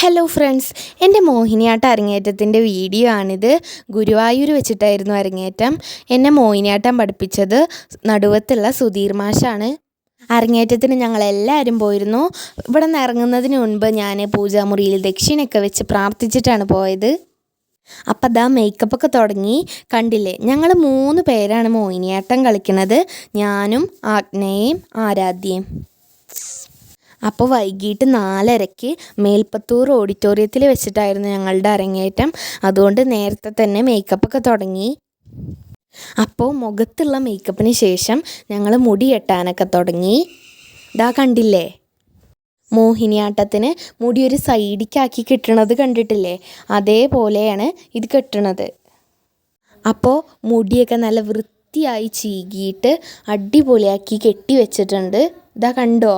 Hello friends എന്റെ മോഹിനിയാട്ട അരങ്ങേറ്റത്തിന്റെ video ആണിത്. ഗുരുവായൂർ വെച്ചിട്ടായിരുന്നു അരങ്ങേറ്റം. എന്നെ മോഹിനിയാട്ടം പഠിപ്പിച്ചത് നടുവത്തുള്ള സുധീർ മാഷാണ്. അരങ്ങേറ്റത്തിന് ഞങ്ങൾ എല്ലാവരും പോയിരുന്നു. ഇവിടെ നിന്ന് ഇറങ്ങുന്നതിന് മുൻപ് ഞാൻ പൂജാമുറിയിൽ ദക്ഷിണയൊക്കെ വെച്ച് പ്രാർത്ഥിച്ചിട്ടാണ് പോയത്. അപ്പം മേക്കപ്പ് മേക്കപ്പൊക്കെ തുടങ്ങി. കണ്ടില്ലേ? ഞങ്ങൾ മൂന്ന് പേരാണ് മോഹിനിയാട്ടം കളിക്കുന്നത് ഞാനും ആജ്ഞയും ആരാധ്യയും. അപ്പോൾ വൈകിട്ട് നാലരയ്ക്ക് മേൽപ്പത്തൂർ ഓഡിറ്റോറിയത്തിൽ വെച്ചിട്ടായിരുന്നു ഞങ്ങളുടെ അരങ്ങേറ്റം. അതുകൊണ്ട് നേരത്തെ തന്നെ മേക്കപ്പൊക്കെ തുടങ്ങി. അപ്പോൾ മുഖത്തുള്ള മേക്കപ്പിന് ശേഷം ഞങ്ങൾ മുടി കെട്ടാനൊക്കെ തുടങ്ങി. ഇതാ കണ്ടില്ലേ? മോഹിനിയാട്ടത്തിന് മുടി ഒരു സൈഡിക്കാക്കി കെട്ടണത് കണ്ടിട്ടില്ലേ? അതേപോലെയാണ് ഇത് കെട്ടണത്. അപ്പോൾ മുടിയൊക്കെ നല്ല വൃത്തിയായി ചീകിയിട്ട് അടിപൊളിയാക്കി കെട്ടി വെച്ചിട്ടുണ്ട്. ഇതാ കണ്ടോ?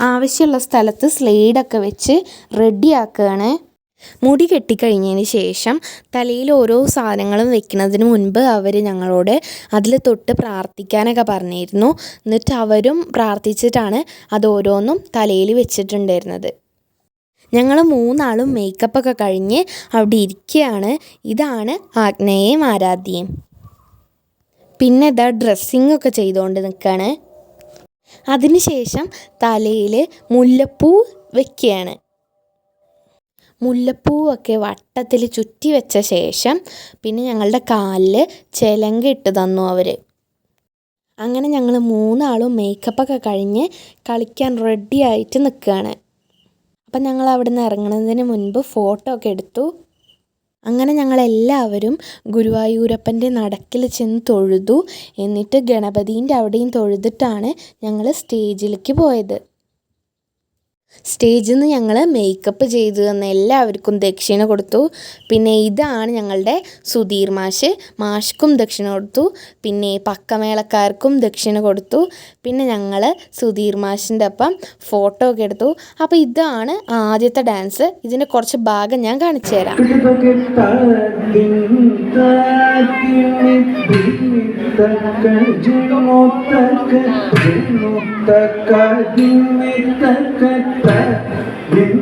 ആവശ്യമുള്ള സ്ഥലത്ത് സ്ലൈഡൊക്കെ വെച്ച് റെഡിയാക്കുകയാണ് മുടി കെട്ടിക്കഴിഞ്ഞതിന് ശേഷം തലയിൽ ഓരോ സാധനങ്ങളും വെക്കുന്നതിന് മുൻപ് അവർ ഞങ്ങളോട് അതിൽ തൊട്ട് പ്രാർത്ഥിക്കാനൊക്കെ പറഞ്ഞിരുന്നു. എന്നിട്ട് അവരും പ്രാർത്ഥിച്ചിട്ടാണ് അത് ഓരോന്നും തലയിൽ വെച്ചിട്ടുണ്ടായിരുന്നത്. ഞങ്ങൾ മൂന്നാളും മേക്കപ്പൊക്കെ കഴിഞ്ഞ് അവിടെ ഇരിക്കുകയാണ്. ഇതാണ് ആഗ്നേയം ആരാധ്യയും. പിന്നെ ഇതാ ഡ്രസ്സിങ്ങൊക്കെ ചെയ്തുകൊണ്ട് നിൽക്കുകയാണ് അതിനുശേഷം തലയിൽ മുല്ലപ്പൂ വെക്കുകയാണ്. മുല്ലപ്പൂവൊക്കെ വട്ടത്തിൽ ചുറ്റി വെച്ച ശേഷം പിന്നെ ഞങ്ങളുടെ കാലിൽ ചിലങ്ക ഇട്ട് തന്നു അവർ അങ്ങനെ ഞങ്ങൾ മൂന്നാളും മേക്കപ്പൊക്കെ കഴിഞ്ഞ് കളിക്കാൻ റെഡി ആയിട്ട് നിൽക്കുകയാണ് അപ്പം ഞങ്ങൾ അവിടെ നിന്ന് ഇറങ്ങുന്നതിന് മുൻപ് ഫോട്ടോ ഒക്കെ എടുത്തു. അങ്ങനെ ഞങ്ങളെല്ലാവരും ഗുരുവായൂരപ്പന്റെ നടക്കിൽ ചെന്ന് തൊഴുതു. എന്നിട്ട് ഗണപതീന്റെ അവിടെയും തൊഴുതിട്ടാണ് ഞങ്ങൾ സ്റ്റേജിലേക്ക് പോയത്. സ്റ്റേജിൽ നിന്ന് ഞങ്ങൾ മേക്കപ്പ് ചെയ്ത് തന്ന എല്ലാവർക്കും ദക്ഷിണ കൊടുത്തു. പിന്നെ ഇതാണ് ഞങ്ങളുടെ സുധീർ മാഷ്. മാഷ്ക്കും ദക്ഷിണ കൊടുത്തു. പിന്നെ പക്കമേളക്കാർക്കും ദക്ഷിണ കൊടുത്തു. പിന്നെ ഞങ്ങൾ സുധീർ മാഷിന്റെ ഒപ്പം ഫോട്ടോ ഒക്കെ എടുത്തു. അപ്പോൾ ഇതാണ് ആദ്യത്തെ ഡാൻസ് ഇതിന്റെ കുറച്ച് ഭാഗം ഞാൻ കാണിച്ചു തരാം நினைத்த என்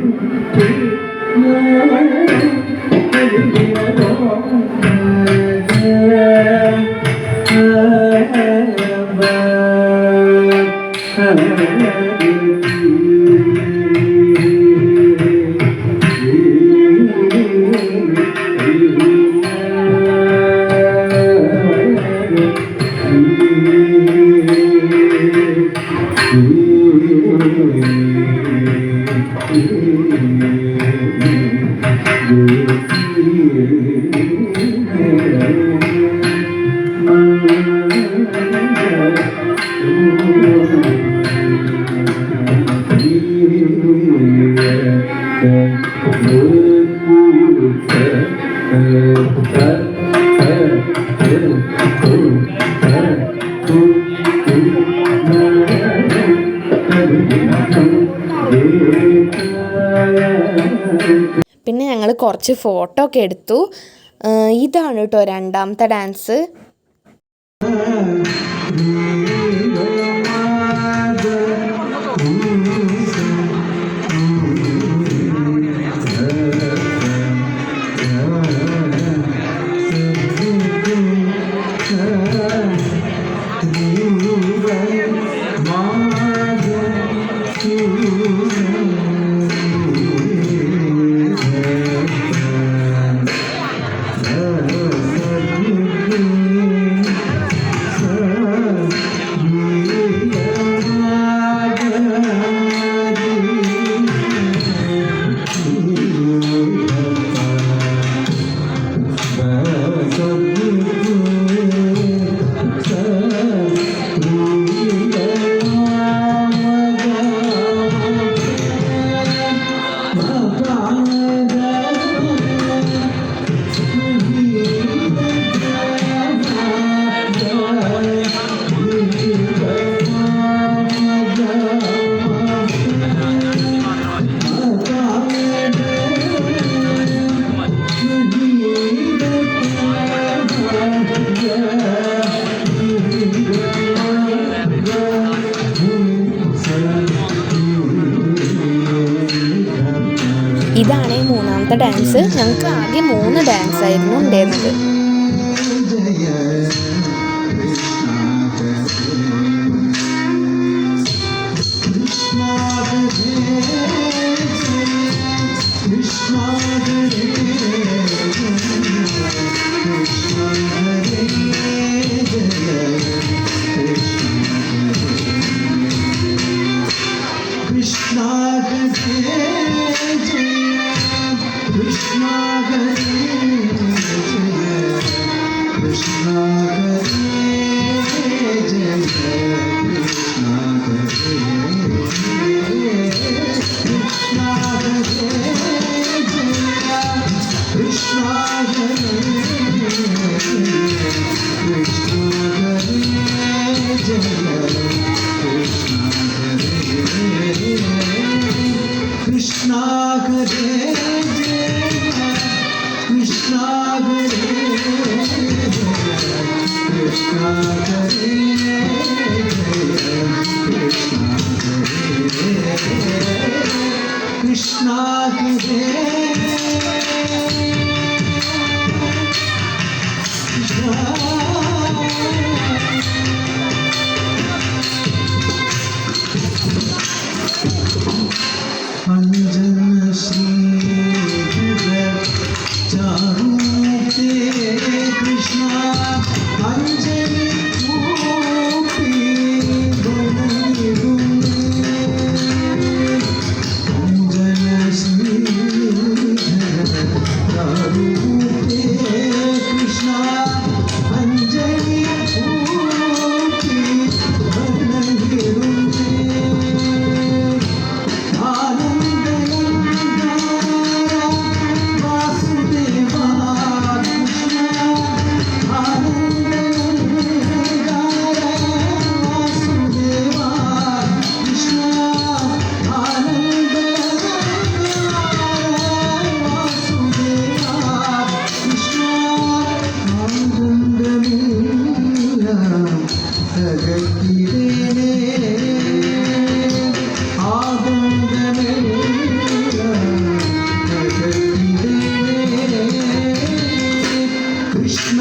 പിന്നെ ഞങ്ങൾ കുറച്ച് ഫോട്ടോ ഒക്കെ എടുത്തു. ഇതാണ് കേട്ടോ രണ്ടാമത്തെ ഡാൻസ് ഡാൻസ് ഞങ്ങൾക്ക് ആദ്യം മൂന്ന് ഡാൻസ് ആയിരുന്നു ഉണ്ടായിരുന്നത്. Krishna. কৃষ্ণ হে अञ्जन श्री चारु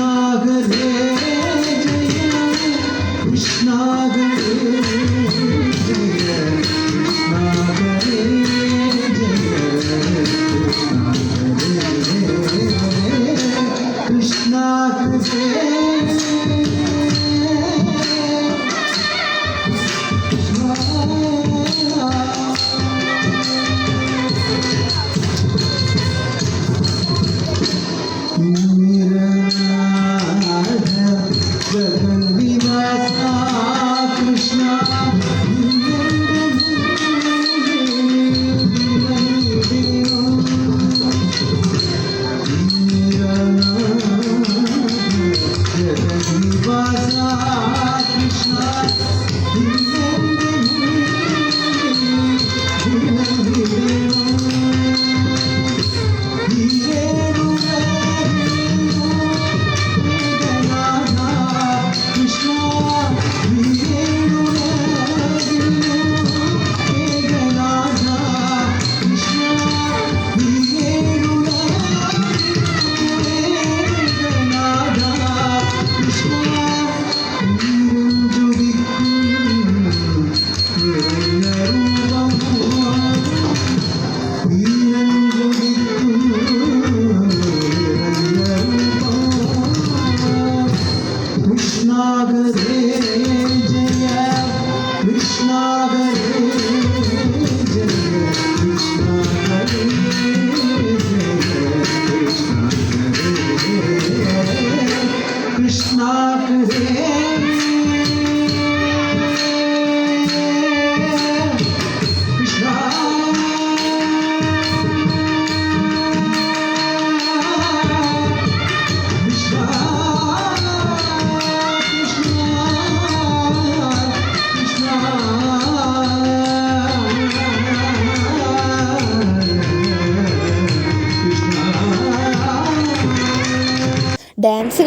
நாகரே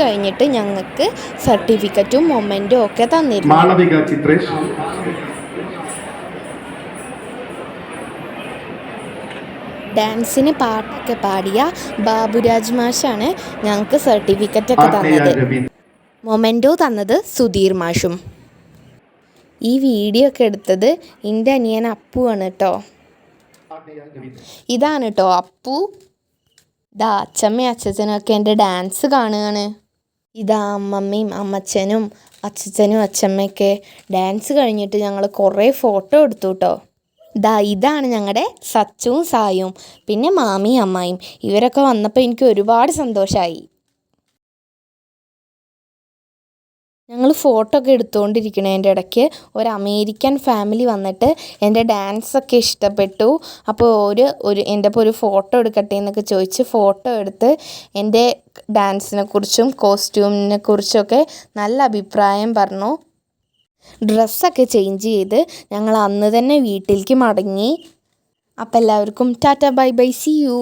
കഴിഞ്ഞിട്ട് ഞങ്ങൾക്ക് സർട്ടിഫിക്കറ്റും മൊമെന്റും ഒക്കെ തന്നിരുന്നു. ഡാൻസിന് പാട്ടൊക്കെ പാടിയ ബാബുരാജ് മാഷാണ് ഞങ്ങൾക്ക് സർട്ടിഫിക്കറ്റൊക്കെ തന്നത്. മൊമെന്റോ തന്നത് സുധീർ മാഷും. ഈ വീഡിയോ ഒക്കെ എടുത്തത് എന്റെ അനിയൻ അപ്പു ആണ് കേട്ടോ ഇതാണ് കേട്ടോ അപ്പു. ദാ അച്ഛമ്മ അച്ഛച്ചനൊക്കെ എന്റെ ഡാൻസ് കാണുകയാണ്. ഇതാ അമ്മമ്മയും അമ്മച്ചനും അച്ഛച്ചനും അച്ഛമ്മയൊക്കെ ഡാൻസ് കഴിഞ്ഞിട്ട് ഞങ്ങൾ കുറേ ഫോട്ടോ എടുത്തു കേട്ടോ ദാ ഇതാണ് ഞങ്ങളുടെ സച്ചുവും സായും പിന്നെ മാമിയും അമ്മായും ഇവരൊക്കെ വന്നപ്പോൾ എനിക്ക് ഒരുപാട് സന്തോഷമായി ഞങ്ങൾ ഫോട്ടോ ഒക്കെ എടുത്തുകൊണ്ടിരിക്കണതിന്റെ ഇടയ്ക്ക് ഒരു അമേരിക്കൻ ഫാമിലി വന്നിട്ട് എന്റെ ഡാൻസൊക്കെ ഇഷ്ടപ്പെട്ടു. അപ്പോൾ ഒരു ഒരു എന്റെ ഒരു ഫോട്ടോ എടുക്കട്ടെ എന്നൊക്കെ ചോദിച്ച് ഫോട്ടോ എടുത്ത് എന്റെ ഡാൻസിനെ കുറിച്ചും കോസ്റ്റ്യൂമിനെ കുറിച്ചൊക്കെ നല്ല അഭിപ്രായം പറഞ്ഞു. ഡ്രസ്സൊക്കെ ചേഞ്ച് ചെയ്ത് ഞങ്ങൾ അന്ന് തന്നെ വീട്ടിലേക്ക് മടങ്ങി. അപ്പോൾ എല്ലാവർക്കും tata bye bye see you